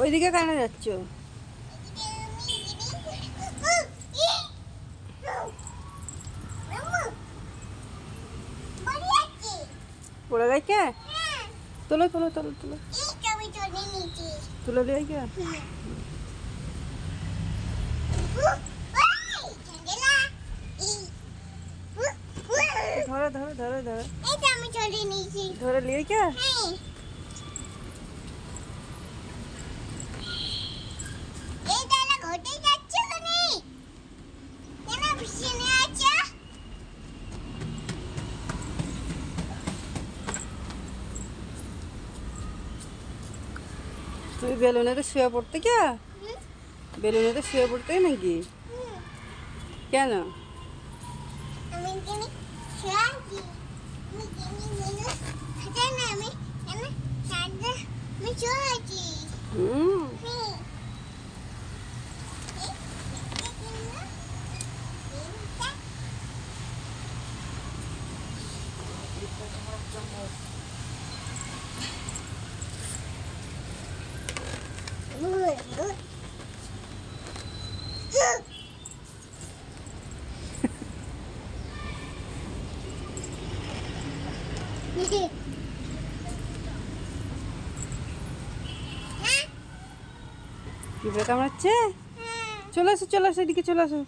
ওইদিকে কেন যাচ্ছ? পড়ে গেছে? তোলো তোলো তোলো তোলো। তুলে দিয়ে কে ধরে ধরে ধরে ধরে। ধরে লিয়ে কে তুই বেলুনেতে শুয়ে পড়তে কে বেলুনেতে শুয়ে পড়তে নাকি? কেন? আমি কিনি পিঁপড়ে কামড়াচ্ছে চলে আসো চলে আসো এদিকে চলে আসো